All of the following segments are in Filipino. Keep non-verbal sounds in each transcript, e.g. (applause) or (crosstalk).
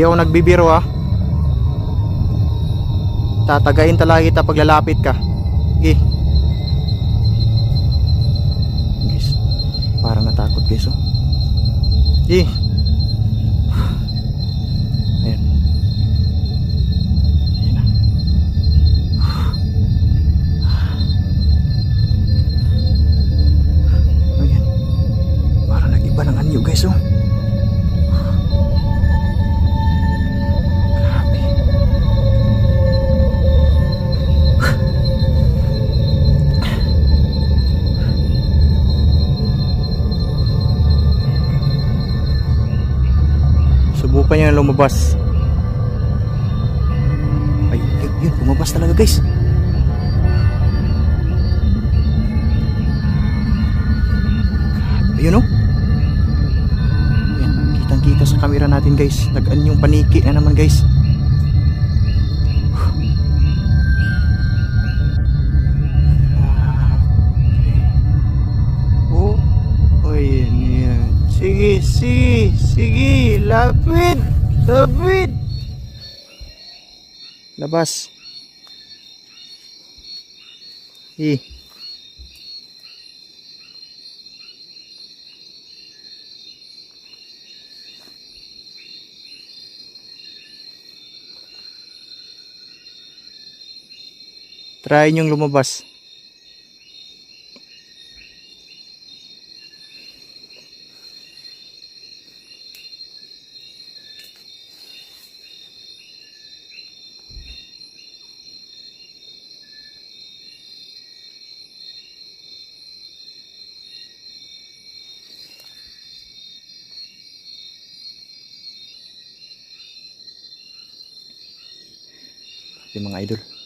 Di ako nagbibiro ah. Tatagayin talaga kita pag lalapit ka. Sige. Guys, parang natakot guys oh. Sige. Yun, lumabas talaga guys. Ayun oh. Kitang kita sa camera natin guys. Nag-an yung paniki na naman guys. Oh, oh yan, yan. Sige, sige, sige, lapit, lapit. Labas. Eh. Try niyong lumabas. Yung mga idol.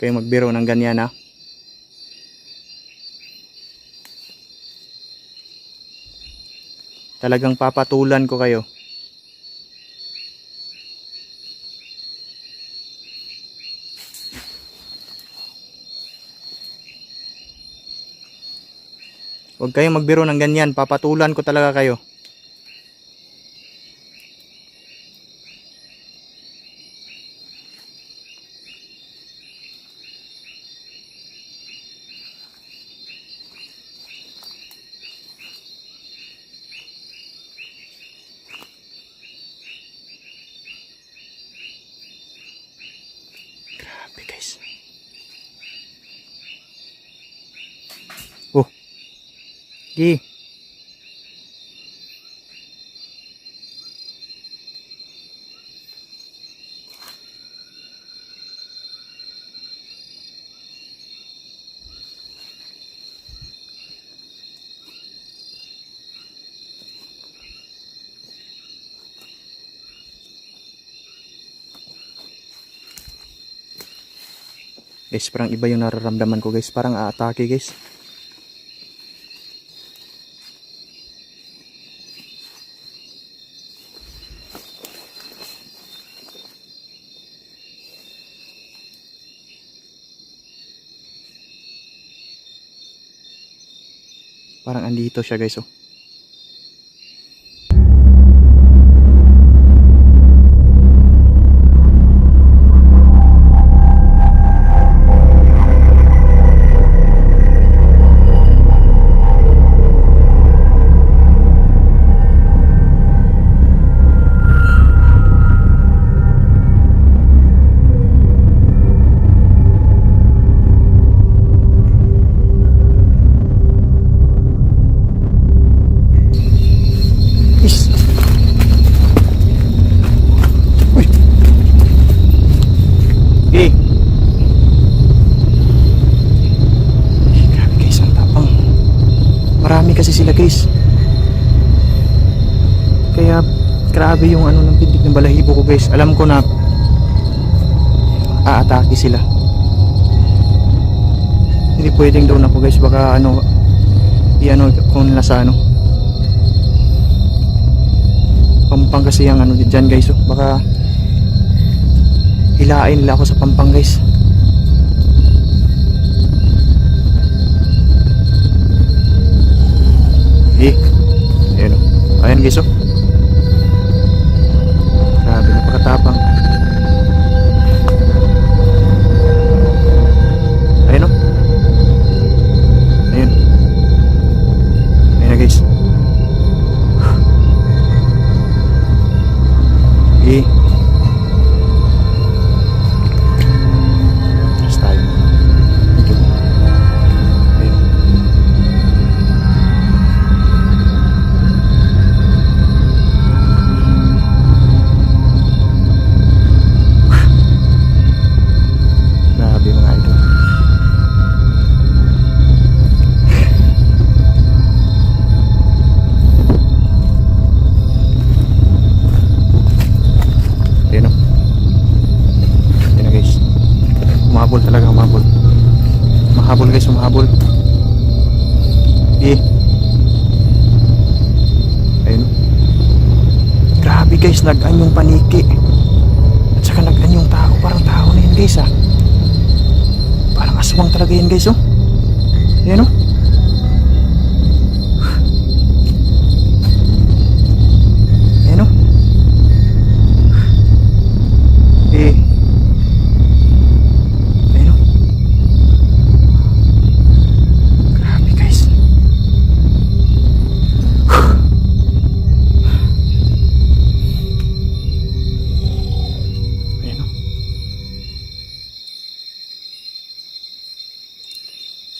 Kayo magbiro ng ganyan ha. Talagang papatulan ko kayo. Huwag kayong magbiro ng ganyan. Papatulan ko talaga kayo. Guys, parang iba yung nararamdaman ko guys. Parang aatake guys. Parang andito siya guys oh. Grabe yung ano ng pintig ng balahibo ko guys. Alam ko na aatake sila. Hindi pwedeng doon ako guys. Baka ano, i-ano kung nasa ano. Pampang kasi yung ano dyan guys. Oh. Baka hilain nila ako sa pampang guys. Eh, ayun oh. Ayan guys oh.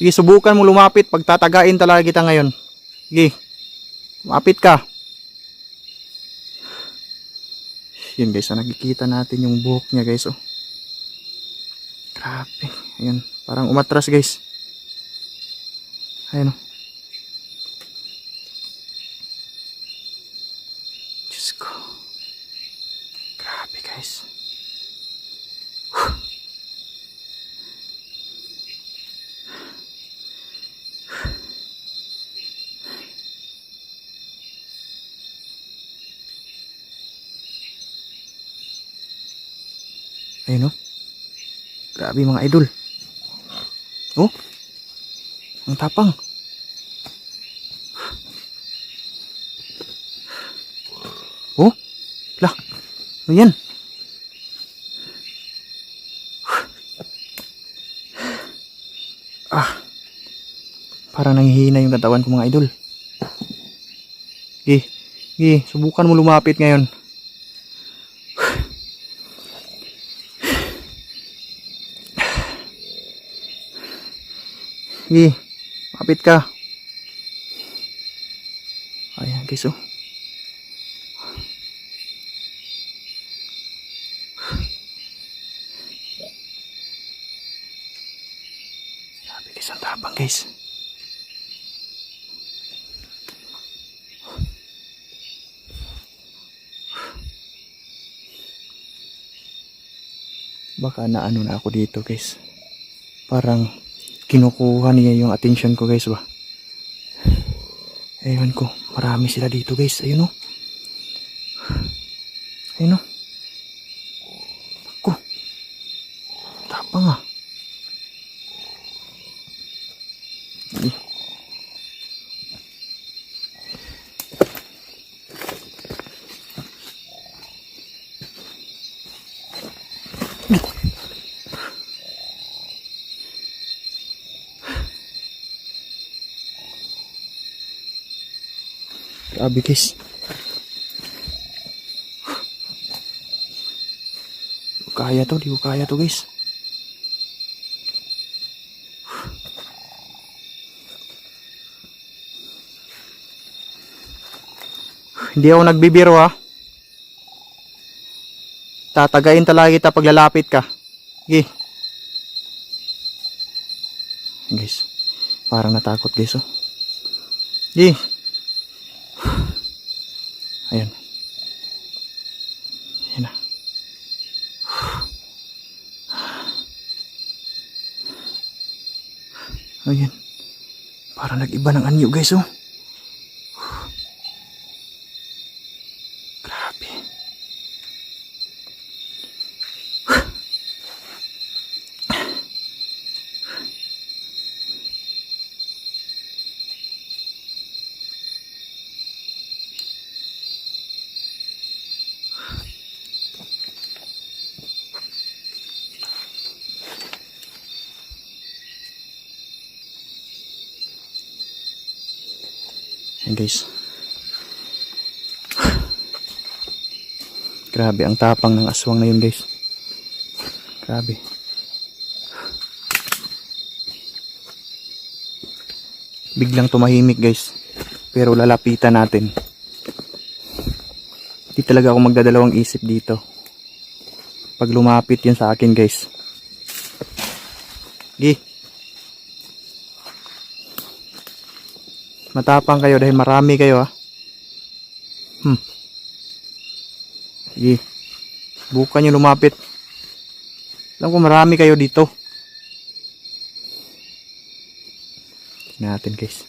Sige, subukan mo lumapit. Pagtatagain talaga kita ngayon. Sige. Lumapit ka. Yun guys, ah, nakikita natin yung buhok niya guys. Oh. Grabe. Ayan. Parang umatras guys. Ayan oh. Diyos ko. Grabe guys. Ayun oh. Grabe mga idol. Oh. Ang tapang. Oh. Lah. Ano? Ah. Parang nanghihina yung katawan ko mga idol. Gi. Gi. Subukan mo lumapit ngayon. Sige, kapit ka. Ayan, guys, oh. Sabi guys, ang tapang guys. Baka naano na ako dito guys. Parang kinukuha niya yung attention ko guys ba? Ayun ko marami sila dito guys. Ayun o ayun o ako tapang ah Eh. Grabe guys. Kaya to, di ko kaya to guys. Hindi ako nagbibiro ha. Tatagain talaga kita pag lalapit ka. Sige. Guys, parang natakot guys oh. Sige. Ayun. Ayun na. Ayun. Para nag-iba ng anyo guys oh. Ayan guys. (sighs) Grabe ang tapang ng aswang na yun guys. Grabe. Biglang tumahimik guys. Pero lalapitan natin. Hindi talaga ako magdadalawang isip dito. Pag lumapit yun sa akin guys. Gi. Matapang kayo dahil marami kayo ah. Hmm. Sige. Bukan nyo lumapit. Alam ko marami kayo dito. Tingnan natin guys.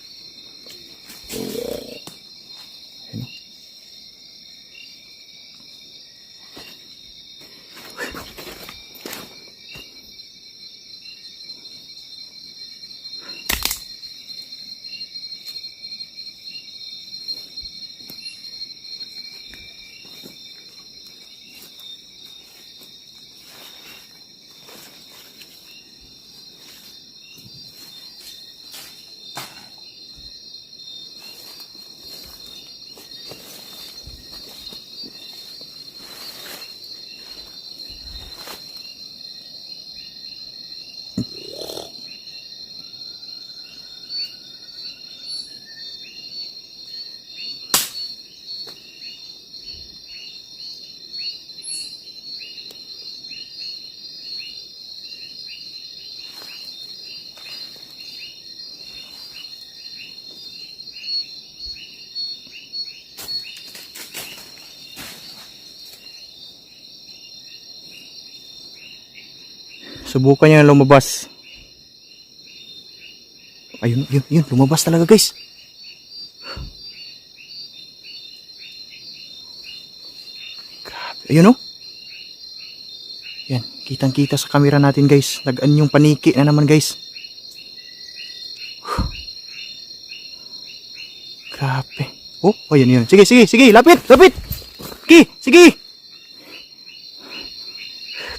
Subukan niya lumabas. Ayun, yun, yun. Lumabas talaga guys. Grabe. Ayun oh. Yan. Kitang kita sa camera natin guys. Nagaan yung paniki na naman guys. Grabe. Oh, oh yan yun. Sige, sige, sige. Lapit, lapit. Sige, sige.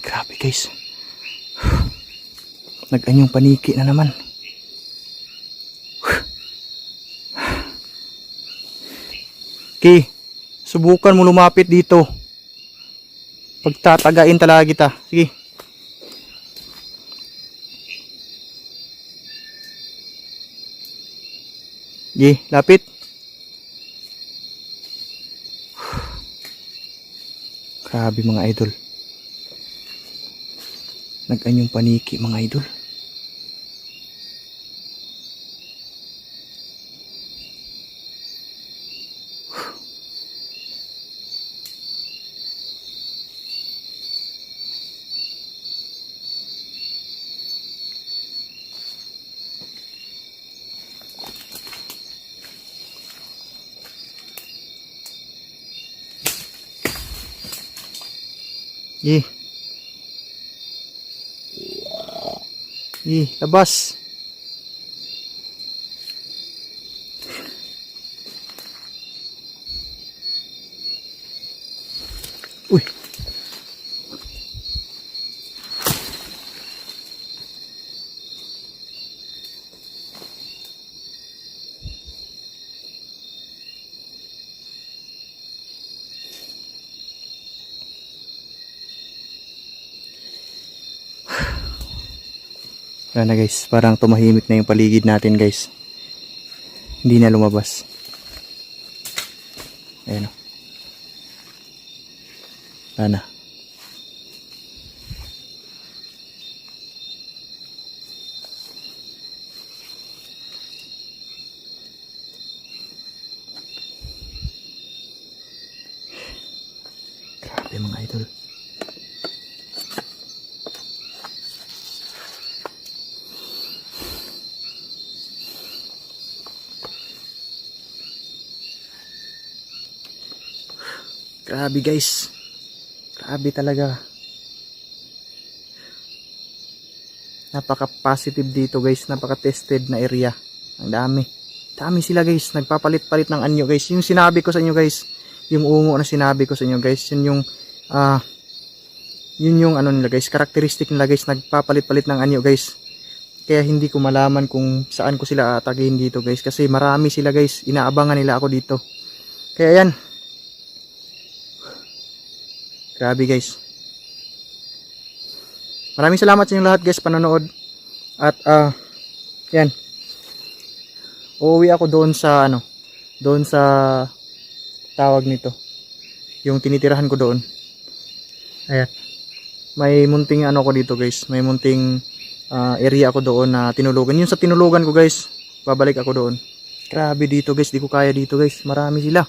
Grabe guys. Nag-anyong paniki na naman. Okay, subukan mo lumapit dito. Pagtatagain talaga kita. Sige. Sige, lapit. Grabe mga idol. Nag-anyong paniki mga idol. Ye. Ye, labas. Uy. Wala na guys, parang tumahimik na yung paligid natin guys. Hindi na lumabas. Ayan o. Wala na. Grabe mga idol. Grabe guys. Grabe talaga. Napaka-positive dito guys. Napaka-tested na area. Ang dami. Dami sila guys. Nagpapalit-palit ng anyo guys. Yung sinabi ko sa inyo guys. Yung ungo na sinabi ko sa inyo guys. Yun yung ah yun yung ano nila guys. Characteristic nila guys. Nagpapalit-palit ng anyo guys. Kaya hindi ko malaman kung saan ko sila atagayin dito guys. Kasi marami sila guys. Inaabangan nila ako dito. Kaya yan. Grabe guys. Maraming salamat sa inyo lahat guys panonood. At ah yan. Uuwi ako doon sa ano, doon sa tawag nito. Yung tinitirahan ko doon. Ayan. May munting ano ko dito guys. May munting ah, area ako doon na tinulugan. Yung sa tinulugan ko guys, babalik ako doon. Grabe dito guys, di ko kaya dito guys. Marami sila.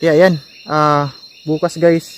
Kaya yan, ah bukas guys,